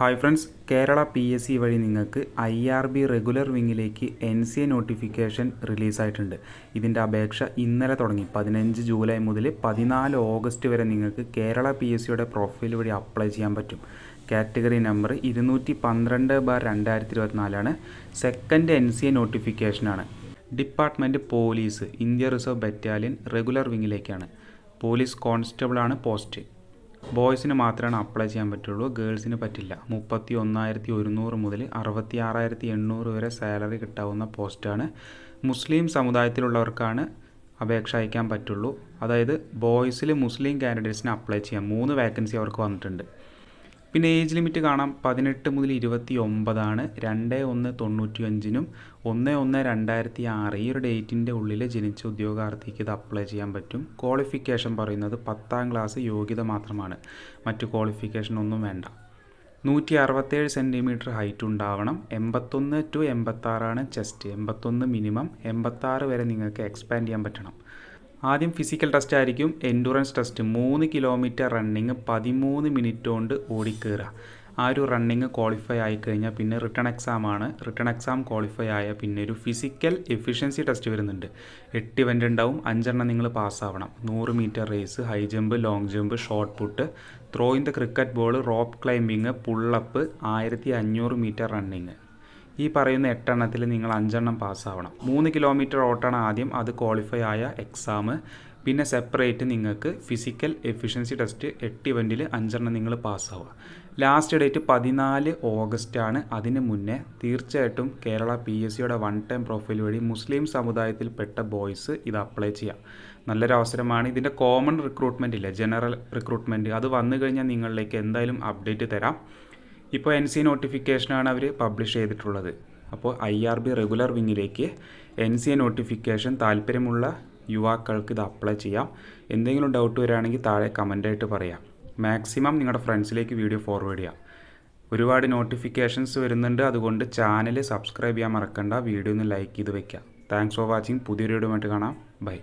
Hi friends Kerala P S C വഴി നിങ്ങൾക്ക് I R B regular വിങ്ങിലേക്ക് N C A notification റിലീസായിട്ടുണ്ട്. ഇതിന്റെ അപേക്ഷ ഇന്നലെ തുടങ്ങി പതിനഞ്ച് ജൂലൈ മുതൽ പതിനാല് ഓഗസ്റ്റ് വരെ നിങ്ങൾക്ക് കേരള പി എസ് സിയുടെ പ്രൊഫൈൽ വഴി അപ്ലൈ ചെയ്യാൻ പറ്റും. കാറ്റഗറി നമ്പർ ഇരുന്നൂറ്റി പന്ത്രണ്ട് ബാർ രണ്ടായിരത്തി ഇരുപത്തിനാലാണ് second N C A നോട്ടിഫിക്കേഷനാണ്. Department police India reserve battalion regular വിങ്ങിലേക്കാണ്. Police കോൺസ്റ്റബിളാണ് പോസ്റ്റ്. ബോയ്സിന് മാത്രമാണ് അപ്ലൈ ചെയ്യാൻ പറ്റുള്ളൂ ഗേൾസിന് പറ്റില്ല. മുപ്പത്തി ഒന്നായിരത്തി ഒരുന്നൂറ് മുതൽ അറുപത്തി ആറായിരത്തി എണ്ണൂറ് വരെ സാലറി കിട്ടാവുന്ന പോസ്റ്റാണ്. മുസ്ലിം സമുദായത്തിലുള്ളവർക്കാണ് അപേക്ഷ അയക്കാൻ പറ്റുള്ളൂ. അതായത് ബോയ്സിൽ മുസ്ലിം കാൻഡിഡേറ്റ്സിന് അപ്ലൈ ചെയ്യാം. മൂന്ന് വേക്കൻസി അവർക്ക് വന്നിട്ടുണ്ട്. പിന്നെ ഏജ് ലിമിറ്റ് കാണാം. പതിനെട്ട് മുതൽ ഇരുപത്തി ഒമ്പതാണ് രണ്ട് ഒന്ന് തൊണ്ണൂറ്റി അഞ്ചിനും ഒന്ന് ഒന്ന് രണ്ടായിരത്തി ആറ് ഈ ഒരു ഡേറ്റിന്റെ ഉള്ളിൽ ജനിച്ച ഉദ്യോഗാർത്ഥിക്ക് ഇത് അപ്ലൈ ചെയ്യാൻ പറ്റും. ക്വാളിഫിക്കേഷൻ പറയുന്നത് പത്താം ക്ലാസ് യോഗ്യത മാത്രമാണ്. മറ്റു ക്വാളിഫിക്കേഷൻ ഒന്നും വേണ്ട. നൂറ്റി അറുപത്തേഴ് സെന്റിമീറ്റർ ഹൈറ്റ് ഉണ്ടാവണം. എൺപത്തൊന്ന് ടു എൺപത്താറാണ് ചെസ്റ്റ് എൺപത്തൊന്ന് മിനിമം എൺപത്താറ് വരെ നിങ്ങൾക്ക് എക്സ്പാൻഡ് ചെയ്യാൻ പറ്റണം. ആദ്യം ഫിസിക്കൽ ടെസ്റ്റ് ആയിരിക്കും എൻഡുറൻസ് ടെസ്റ്റ് മൂന്ന് കിലോമീറ്റർ റണ്ണിങ് പതിമൂന്ന് മിനിറ്റ് കൊണ്ട് ഓടിക്കയറുക ആ ഒരു റണ്ണിങ് ക്വാളിഫൈ ആയി കഴിഞ്ഞാൽ പിന്നെ റിട്ടേൺ എക്സാം ആണ്. റിട്ടേൺ എക്സാം ക്വാളിഫൈ ആയ പിന്നെ ഒരു ഫിസിക്കൽ എഫിഷ്യൻസി ടെസ്റ്റ് വരുന്നുണ്ട്. എട്ട് ഇവന്റ് ഉണ്ടാവും അഞ്ചെണ്ണം നിങ്ങൾ പാസ്സാവണം നൂറ് metre race high jump long jump shot put throw in the cricket ball rope climbing pull up ആയിരത്തി അഞ്ഞൂറ് മീറ്റർ റണ്ണിങ് ഈ പറയുന്ന എട്ടെണ്ണത്തിൽ നിങ്ങൾ അഞ്ചെണ്ണം പാസ്സാവണം. മൂന്ന് കിലോമീറ്റർ ഓട്ടാണ് ആദ്യം അത് ക്വാളിഫൈ ആയ എക്സാം പിന്നെ സെപ്പറേറ്റ് നിങ്ങൾക്ക് ഫിസിക്കൽ എഫിഷ്യൻസി ടെസ്റ്റ് എട്ട് ഇവന്റിൽ അഞ്ചെണ്ണം നിങ്ങൾ പാസ്സാവുക. ലാസ്റ്റ് ഡേറ്റ് പതിനാല് ഓഗസ്റ്റ് ആണ്. അതിന് മുന്നേ തീർച്ചയായിട്ടും കേരള പി എസ് സിയുടെ വൺ ടൈം പ്രൊഫൈൽ വഴി മുസ്ലിം സമുദായത്തിൽപ്പെട്ട ബോയ്സ് ഇത് അപ്ലൈ ചെയ്യാം. നല്ലൊരു അവസരമാണ്. ഇതിന്റെ കോമൺ റിക്രൂട്ട്മെന്റ് ഇല്ല? ജനറൽ റിക്രൂട്ട്മെന്റ് അത് വന്നു കഴിഞ്ഞാൽ നിങ്ങളിലേക്ക് എന്തായാലും അപ്ഡേറ്റ് തരാം. ഇപ്പോൾ എൻ സി നോട്ടിഫിക്കേഷനാണ് അവർ പബ്ലിഷ് ചെയ്തിട്ടുള്ളത്. അപ്പോൾ ഐ ആർ ബി റെഗുലർ വിങ്ങിലേക്ക് എൻ സി നോട്ടിഫിക്കേഷൻ താല്പര്യമുള്ള യുവാക്കൾക്ക് ഇത് അപ്ലൈ ചെയ്യാം. എന്തെങ്കിലും ഡൗട്ട് വരികയാണെങ്കിൽ താഴെ കമന്റായിട്ട് പറയാം. മാക്സിമം നിങ്ങളുടെ ഫ്രണ്ട്സിലേക്ക് വീഡിയോ ഫോർവേഡ് ചെയ്യാം. ഒരുപാട് നോട്ടിഫിക്കേഷൻസ് വരുന്നുണ്ട്. അതുകൊണ്ട് ചാനൽ സബ്സ്ക്രൈബ് ചെയ്യാൻ മറക്കണ്ട. വീഡിയോ ഒന്ന് ലൈക്ക് ചെയ്ത് വെക്കാം താങ്ക്സ് ഫോർ വാച്ചിങ് പുതിയൊരു വീഡിയോ കാണാം. ബൈ